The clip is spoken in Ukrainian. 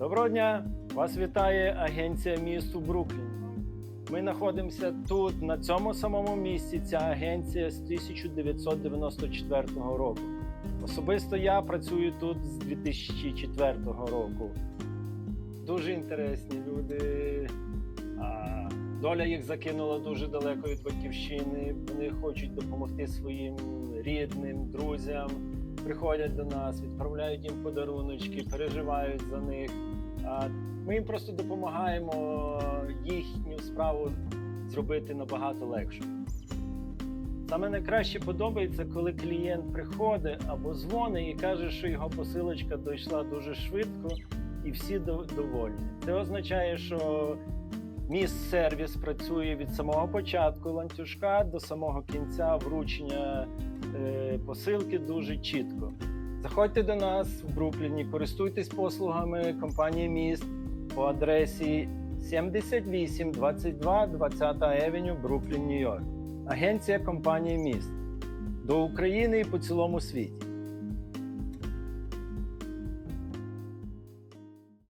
Доброго дня! Вас вітає агенція місту Бруклін. Ми знаходимося тут, на цьому самому місці. Ця агенція з 1994 року. Особисто я працюю тут з 2004 року. Дуже інтересні люди. Доля їх закинула дуже далеко від батьківщини. Вони хочуть допомогти своїм рідним, друзям. Приходять до нас, відправляють їм подаруночки, переживають за них. Ми їм просто допомагаємо їхню справу зробити набагато легше. Саме найкраще подобається, коли клієнт приходить або дзвонить і каже, що його посилочка дійшла дуже швидко і всі до- довольні. Це означає, що міст сервіс працює від самого початку ланцюжка до самого кінця вручення посилки дуже чітко. Заходьте до нас в Брукліні, користуйтесь послугами компанії Міст по адресі 7822 20 Авеню, Бруклін, Нью-Йорк. Агенція компанії Міст до України і по цілому світі.